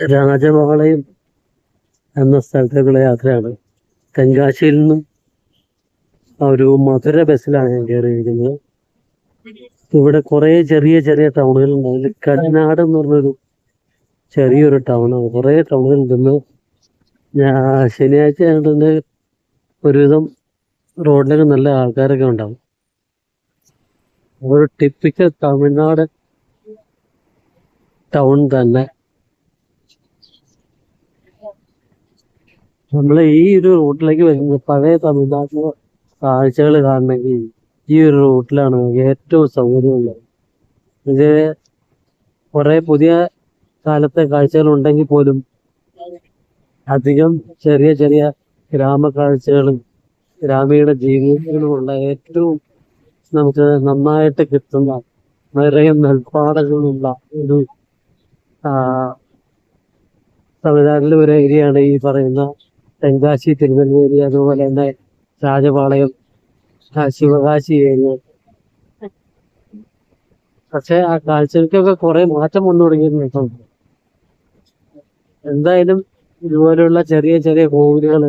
രാജപാളയം എന്ന സ്ഥലത്തേക്കുള്ള യാത്രയാണ്. തെങ്കാശിയിൽ നിന്നും ഒരു മധുര ബസ്സിലാണ് ഞാൻ കയറിയിരിക്കുന്നത്. ഇവിടെ കുറേ ചെറിയ ചെറിയ ടൗണുകളുണ്ട് അതിൽ കടനാട് എന്ന് പറഞ്ഞൊരു ചെറിയൊരു ടൗണാണ് കുറേ ടൗണുകളുണ്ടെന്ന് ഞാൻ ശനിയാഴ്ച ആയതുകൊണ്ട് ഒരുവിധം റോഡിലൊക്കെ നല്ല ആൾക്കാരൊക്കെ ഉണ്ടാവും. ഒരു ടിപ്പിക്കൽ തമിഴ്നാട് ടൗൺ തന്നെ. നമ്മൾ ഈ ഒരു റൂട്ടിലേക്ക് വരുമ്പോൾ പഴയ തമിഴ്നാട്ടിലെ കാഴ്ചകൾ കാണണമെങ്കിൽ ഈ ഒരു റൂട്ടിലാണ് ഏറ്റവും സൗകര്യമുള്ളത്. ഇത് കുറേ പുതിയ കാലത്തെ കാഴ്ചകൾ ഉണ്ടെങ്കിൽ പോലും അധികം ചെറിയ ചെറിയ ഗ്രാമ കാഴ്ചകളും ഗ്രാമീണ ജീവിതങ്ങളുമുള്ള ഏറ്റവും നമുക്ക് നന്നായിട്ട് കിട്ടുന്ന നിറയെ നെൽപ്പാടങ്ങളുള്ള ഒരു തമിഴ്നാട്ടിലെ ഒരു ഏരിയയാണ് ഈ പറയുന്ന തെങ്കാശി തിരുനെല്ലേരി അതുപോലെ തന്നെ രാജപാളയം ശിവകാശി ഏരിയ പക്ഷെ ആ കാഴ്ചകൾക്കൊക്കെ കുറെ മാറ്റം വന്നു തുടങ്ങിയിട്ടുണ്ട് എന്തായാലും ഇതുപോലെയുള്ള ചെറിയ ചെറിയ കോവിലുകൾ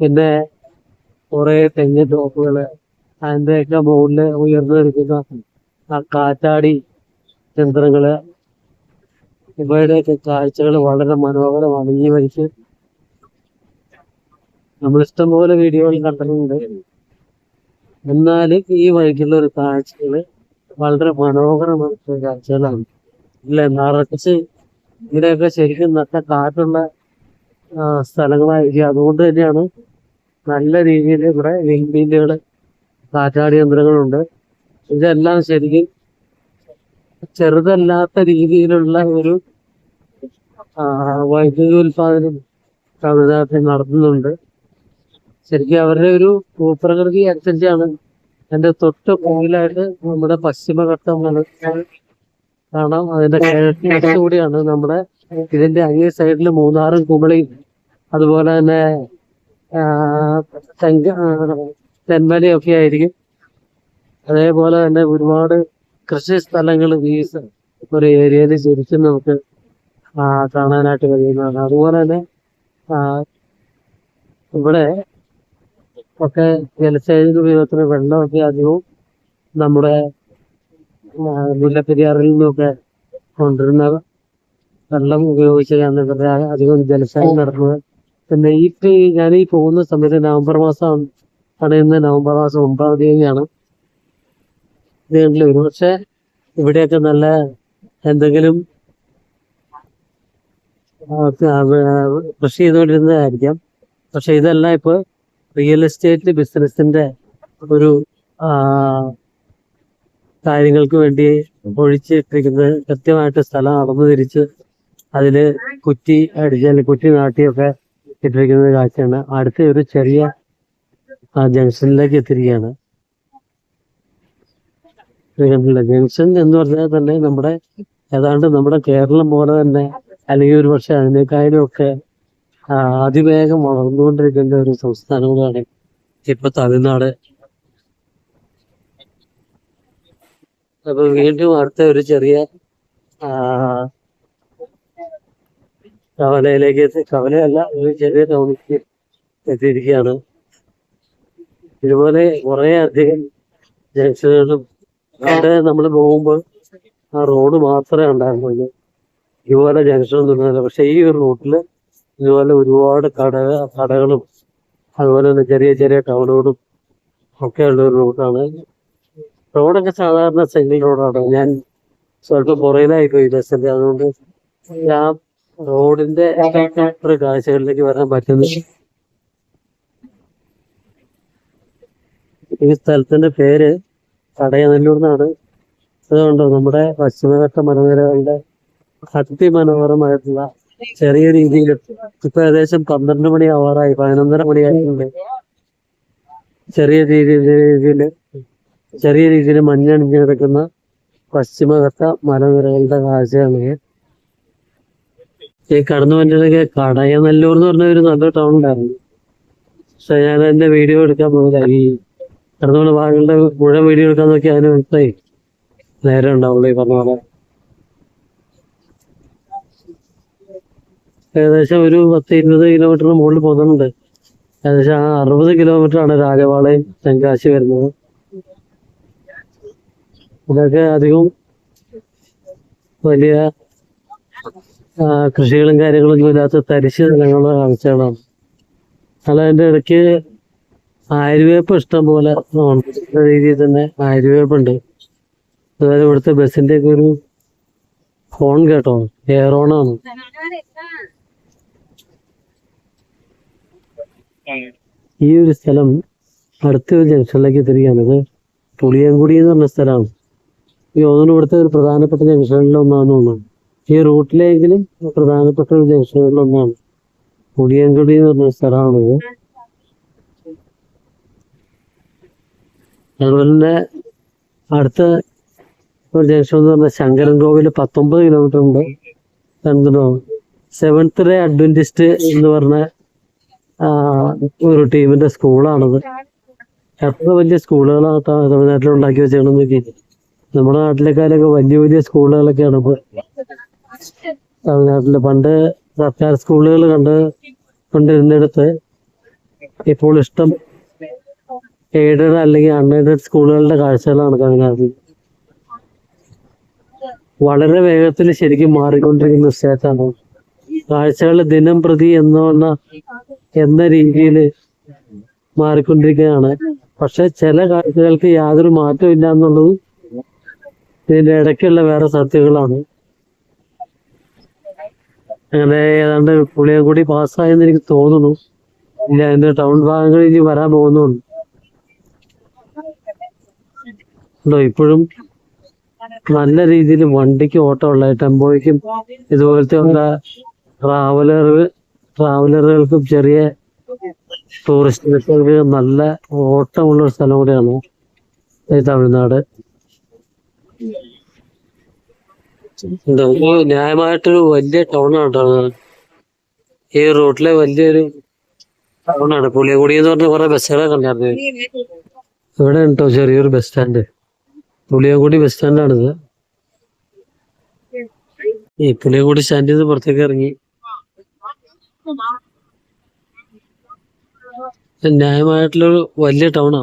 പിന്നെ കുറെ തെങ്ങ് തോപ്പുകൾ അതിന്റെയൊക്കെ മുകളിൽ ഉയർന്നു നിൽക്കുന്ന ആ കാറ്റാടി യന്ത്രങ്ങൾ ഇവയുടെയൊക്കെ കാഴ്ചകൾ വളരെ മനോഹരമാണ്. ഈ വഴിക്ക് നമ്മൾ ഇഷ്ടംപോലെ വീഡിയോകൾ കണ്ടിട്ടുണ്ട്. എന്നാൽ ഈ വഴിക്കുള്ള ഒരു കാഴ്ചകൾ വളരെ മനോഹരമായ കാഴ്ചകളാണ്. ഇല്ല? നിറച്ച് ഇതിനെയൊക്കെ ശരിക്കും നല്ല കാറ്റുള്ള സ്ഥലങ്ങളായിരിക്കും. അതുകൊണ്ട് തന്നെയാണ് നല്ല രീതിയിൽ ഇവിടെ വിൻമീലുകൾ കാറ്റാടി യന്ത്രങ്ങളുണ്ട്. ഇതെല്ലാം ശരിക്കും ചെറുതല്ലാത്ത രീതിയിലുള്ള ഒരു വൈദ്യുതി ഉൽപാദനം തമിഴ്നാട്ടിൽ നടത്തുന്നുണ്ട്. ശരിക്കും അവരുടെ ഒരു ഭൂപ്രകൃതി അനുസരിച്ചാണ്. അതിന്റെ തൊട്ട് മുകളിലായിട്ട് നമ്മുടെ പശ്ചിമഘട്ടം കാണാം. അതിന്റെ കിഴക്ക് വശത്ത് കൂടിയാണ് നമ്മുടെ ഇതിന്റെ അങ്ങേ സൈഡിൽ മൂന്നാറും കുമളിയും. അതുപോലെ തന്നെ തെങ്ക തെന്മലയൊക്കെ ആയിരിക്കും. അതേപോലെ തന്നെ ഒരുപാട് കൃഷി സ്ഥലങ്ങൾ ഈ സ- ഒരു ഏരിയയിൽ ശരിക്കും നമുക്ക് കാണാനായിട്ട് കഴിയുന്നതാണ്. അതുപോലെ തന്നെ ഇവിടെ ഒക്കെ ജലസേചന ഉപയോഗത്തിന് വെള്ളമൊക്കെ അധികവും നമ്മുടെ മുല്ലപ്പെരിയാറിൽ നിന്നൊക്കെ കൊണ്ടുവരുന്ന വെള്ളം ഉപയോഗിച്ചാണ് ഇവരുടെ അധികം ജലസേചനം നടത്തുന്നത്. പിന്നെ ഈ ഞാൻ ഈ പോകുന്ന സമയത്ത് നവംബർ മാസം ഇന്ന് നവംബർ മാസം ഒമ്പതാം തീയതിയാണ്. ഇത് ഒരു പക്ഷെ ഇവിടെയൊക്കെ നല്ല എന്തെങ്കിലും കൃഷി ചെയ്തുകൊണ്ടിരുന്നതായിരിക്കാം. പക്ഷെ ഇതെല്ലാം ഇപ്പൊ റിയൽ എസ്റ്റേറ്റ് ബിസിനസിന്റെ ഒരു കാര്യങ്ങൾക്ക് വേണ്ടി ഒഴിച്ചിട്ടിരിക്കുന്നത് കൃത്യമായിട്ട് സ്ഥലം അളന്നു തിരിച്ച് അതിൽ കുറ്റി അടിച്ച് കുറ്റി നാട്ടിയൊക്കെ ഇട്ടിരിക്കുന്ന കാഴ്ചയാണ്. അടുത്ത ഒരു ചെറിയ ജംഗ്ഷനിലേക്ക് എത്തിയിരിക്കുകയാണ്. ജംഗ്ഷൻ എന്ന് പറഞ്ഞാൽ തന്നെ നമ്മുടെ ഏതാണ്ട് നമ്മുടെ കേരളം പോലെ തന്നെ അല്ലെങ്കിൽ ഒരു പക്ഷെ അതിനേക്കാളും ഒക്കെ അതിവേഗം വളർന്നുകൊണ്ടിരിക്കുന്ന ഒരു സംസ്ഥാനം കൂടാണ് ഇപ്പൊ തമിഴ്നാട്. അപ്പൊ വീണ്ടും അടുത്ത ഒരു ചെറിയ കവലയിലേക്ക് എത്തി കവലയല്ല ഒരു ചെറിയ ടൗണിലേക്ക് എത്തിയിരിക്കുകയാണ്. ഇതുപോലെ കുറെ അധികം ജംഗ്ഷനുകളും അവിടെ നമ്മൾ പോകുമ്പോൾ ആ റോഡ് മാത്രമേ ഉണ്ടായിരുന്നുള്ളൂ. ഇതുപോലെ ജംഗ്ഷൻ ഒന്നും ഉണ്ടാവില്ല പക്ഷെ ഈ ഒരു റൂട്ടിൽ ഇതുപോലെ ഒരുപാട് കട കടകളും അതുപോലെ തന്നെ ചെറിയ ചെറിയ ടൗണുകളും ഒക്കെ ഉള്ള ഒരു റോഡാണ് റോഡൊക്കെ സാധാരണ സിംഗിൾ റോഡാണ് ഞാൻ സ്വല്പം പുറയിലായി പോയി ബസ്സിന്റെ അതുകൊണ്ട് ആ റോഡിന്റെ ഒരു കാഴ്ചകളിലേക്ക് വരാൻ പറ്റുന്നു. ഈ സ്ഥലത്തിന്റെ പേര് കടയനല്ലൂർ എന്നാണ് അതുകൊണ്ട് നമ്മുടെ പശ്ചിമഘട്ട മലനിരകളുടെ അതിമനോഹരമായിട്ടുള്ള ചെറിയ രീതിയിൽ ഇപ്പൊ ഏകദേശം പന്ത്രണ്ട് മണി ആവാറായി പതിനൊന്നര മണിയായിട്ടുണ്ട് ചെറിയ രീതിയിൽ ചെറിയ രീതിയിൽ മഞ്ഞണിഞ്ഞ് കിടക്കുന്ന പശ്ചിമഘട്ട മലനിരകളുടെ കാഴ്ചയാണ് ഈ കടന്നു വന്നിട്ടൊക്കെ കടയനല്ലൂർ എന്ന് പറഞ്ഞ ഒരു നല്ല ടൗൺ ഉണ്ടായിരുന്നു. പക്ഷെ ഞാൻ എന്റെ വീഡിയോ എടുക്കാൻ പോകില്ല ഈ കടന്നുകൊണ്ട് ഭാഗങ്ങളുടെ മുഴുവൻ വീഡിയോ എടുക്കാൻ നോക്കി അതിന് മനസ്സിലായി. നേരം ഉണ്ടാവുള്ളൂ ഈ പറഞ്ഞ പോലെ. ഏകദേശം ഒരു പത്ത് ഇരുപത് കിലോമീറ്റർ മുകളിൽ പോകുന്നുണ്ട്. ഏകദേശം ആ അറുപത് കിലോമീറ്റർ ആണ് രാജവാളയും തെങ്കാശി വരുന്നത്. ഇതൊക്കെ അധികം വലിയ കൃഷികളും കാര്യങ്ങളൊന്നും ഇല്ലാത്ത തരിശ് നിലങ്ങളുള്ള കാഴ്ചകളാണ്. അല്ല അതിന്റെ ഇടയ്ക്ക് ആയുർവേപ്പ് ഇഷ്ടം പോലെ രീതിയിൽ തന്നെ ആയുർവേപ്പുണ്ട് അതായത് ഇവിടുത്തെ ബസ്സിന്റെ ഒക്കെ ഒരു ഫോൺ കേട്ടോ എയർ ഓൺ ആണ് ഈ ഒരു സ്ഥലം അടുത്ത ഒരു ജംഗ്ഷനിലേക്ക് എത്തിരിക്കുകയാണ് പുളിയങ്കുടി എന്ന് പറഞ്ഞ സ്ഥലമാണ് ഈ ഒന്നിനും ഇവിടുത്തെ ഒരു പ്രധാനപ്പെട്ട ജംഗ്ഷനിൽ ഒന്നാണെന്ന് തോന്നുന്നു. ഈ റൂട്ടിലെങ്കിലും പ്രധാനപ്പെട്ട ഒരു ജംഗ്ഷനിൽ ഒന്നാണ്. പുളിയൻകുടി എന്ന് പറഞ്ഞ സ്ഥലമാണിത്. അതുപോലെ അടുത്ത ഒരു ജംഗ്ഷൻ എന്ന് പറഞ്ഞാൽ ശങ്കരൻ കോവിൽ പത്തൊമ്പത് കിലോമീറ്റർ ഉണ്ട്. എന്തിനോ സെവൻത്ത് ഡേ അഡ്വന്റിസ്റ്റ് എന്ന് പറഞ്ഞ ഒരു ടീമിന്റെ സ്കൂളാണത്. എത്ര വലിയ സ്കൂളുകളാണ് തമിഴ്നാട്ടിൽ ഉണ്ടാക്കി വെച്ചേക്കണെന്ന് നോക്കി നമ്മുടെ നാട്ടിലേക്കാളൊക്കെ വലിയ വലിയ സ്കൂളുകളൊക്കെയാണ് ഇപ്പൊ. തമിഴ്നാട്ടിൽ പണ്ട് സർക്കാർ സ്കൂളുകൾ കണ്ട് കൊണ്ടിരുന്നിടത്ത് ഇപ്പോൾ ഇഷ്ടം എയ്ഡഡ് അല്ലെങ്കിൽ അൺഎയ്ഡഡ് സ്കൂളുകളുടെ കാഴ്ചകളാണ് തമിഴ്നാട്ടിൽ വളരെ വേഗത്തിൽ ശരിക്കും മാറിക്കൊണ്ടിരിക്കുന്ന സ്റ്റേറ്റാണ്. കാഴ്ചകൾ ദിനം പ്രതി എന്ന എന്ന രീതിയിൽ മാറിക്കൊണ്ടിരിക്കുകയാണ്. പക്ഷെ ചില കാര്യങ്ങൾക്ക് യാതൊരു മാറ്റവും ഇല്ല എന്നുള്ളത് ഇതിന്റെ ഇടയ്ക്കുള്ള വേറെ സത്യങ്ങളാണ്. അങ്ങനെ ഏതാണ്ട് പുളിയൻകുടി പാസ്സായെന്ന് എനിക്ക് തോന്നുന്നു. ഇനി അതിന്റെ ടൗൺ ഭാഗങ്ങളിൽ ഇനി വരാൻ പോകുന്നുണ്ട് ഇപ്പോഴും നല്ല രീതിയിൽ വണ്ടിക്ക് ഓട്ടമുള്ള ടെമ്പോയ്ക്കും ഇതുപോലത്തെ ട്രാവലർ ട്രാവലറുകൾക്കും ചെറിയ ടൂറിസ്റ്റുകൾക്ക് നല്ല ഓട്ടമുള്ള ഒരു സ്ഥലം കൂടിയാണ് ഈ തമിഴ്നാട്. ന്യായമായിട്ടൊരു വലിയ കേട്ടോ അത്. ഈ റൂട്ടിലെ വലിയൊരു ടൗണാണ്. പുളിയകുടി എന്ന് പറഞ്ഞ കുറെ ബസ്സുകളെ കണ്ടായിരുന്നു ഇവിടെ ഉണ്ടോ ചെറിയൊരു ബസ് സ്റ്റാൻഡ് പുളിയകുടി ബസ് സ്റ്റാൻഡാണിത് ഈ പുളിയകുടി സ്റ്റാൻഡിൽ നിന്ന് പുറത്തേക്ക് ഇറങ്ങി ന്യായമായിട്ടുള്ളൊരു വലിയ ടൗണാ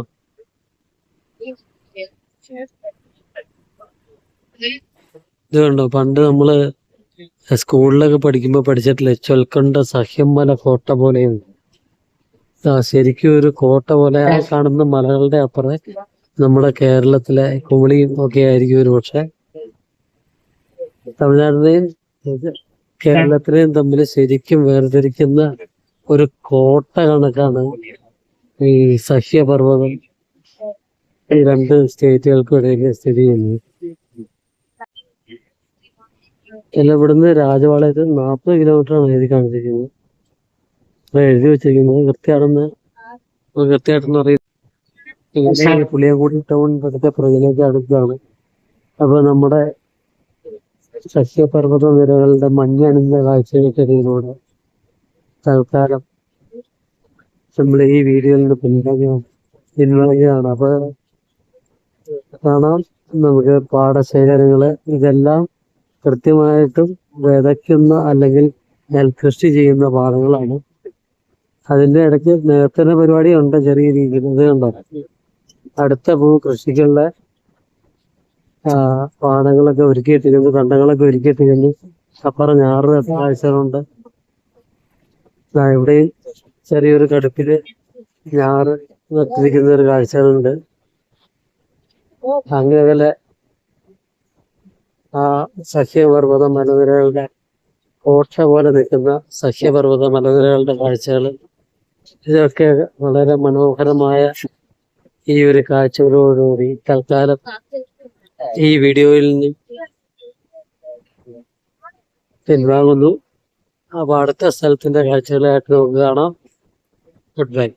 ഇത് കണ്ടോ പണ്ട് നമ്മൾ സ്കൂളിലൊക്കെ പഠിക്കുമ്പോ പഠിച്ചിട്ടില്ലേ ചൊൽക്കണ്ട സഹ്യമല കോട്ട പോലെയാണ്. ശരിക്കും ഒരു കോട്ട പോലെ കാണുന്ന മലകളുടെ അപ്പുറം നമ്മുടെ കേരളത്തിലെ കുമളിയും ഒക്കെ ആയിരിക്കും ഒരു പക്ഷെ തമിഴ്നാടിനെയും കേരളത്തിനെയും തമ്മിൽ ശരിക്കും വേർതിരിക്കുന്ന ഒരു കോട്ട കണക്കാണ് ഈ സഹ്യപർവതം ഈ രണ്ട് സ്റ്റേറ്റുകൾക്കും ഇടയിൽ സ്ഥിതി ചെയ്യുന്നത്. അല്ല ഇവിടുന്ന് രാജവാളയത്തിൽ നാൽപ്പത് കിലോമീറ്റർ ആണ് എഴുതി കാണിച്ചിരിക്കുന്നത്. എഴുതി വെച്ചിരിക്കുന്നത് കൃത്യമാണെന്ന് കൃത്യമായിട്ടെന്ന് അറിയാം. പുളിയങ്കൂടി ടൗൺ ഇവിടുത്തെ പ്രജനയ്ക്ക് അടുത്താണ്. അപ്പൊ നമ്മുടെ സസ്യപർവത നിരകളുടെ മഞ്ഞണിഞ്ഞ കാഴ്ചകൾക്കിടയിലൂടെ തൽക്കാലം നമ്മൾ ഈ വീഡിയോയിൽ നിന്ന് പിന്തുണയാണ് അപ്പൊ കാണാം. നമുക്ക് പാടശേഖരങ്ങൾ ഇതെല്ലാം കൃത്യമായിട്ടും വിതയ്ക്കുന്ന അല്ലെങ്കിൽ നെൽകൃഷി ചെയ്യുന്ന പാടങ്ങളാണ്. അതിന്റെ ഇടയ്ക്ക് നേർത്തന പരിപാടി ഉണ്ട് ചെറിയ രീതിയിൽ. ഇത് കണ്ടോ? അടുത്ത ഭൂ കൃഷിക്കുള്ള പാടങ്ങളൊക്കെ ഒരുക്കിയിട്ടിരുന്നു കണ്ടങ്ങളൊക്കെ ഒരുക്കിയിട്ടിരുന്നു. അപ്പുറം ഞാറ് അത്യാവശ്യമുണ്ട് ഇവിടെയും ചെറിയൊരു കടുപ്പിൽ ഞാറ് നട്ടിരിക്കുന്ന ഒരു കാഴ്ചകളുണ്ട്. അങ്ങനെ ആ സഹ്യപർവത മലനിരകളുടെ കോട്ട പോലെ നിൽക്കുന്ന സഹ്യപർവത മലനിരകളുടെ കാഴ്ചകൾ ഇതൊക്കെ വളരെ മനോഹരമായ ഈ ഒരു കാഴ്ചകളോടുകൂടി തൽക്കാലം ഈ വീഡിയോയിൽ പിൻവാങ്ങുന്നു. അപ്പൊ അടുത്ത സ്ഥലത്തിന്റെ കാഴ്ചകളായിട്ട് നമുക്ക് കാണാം. Good bye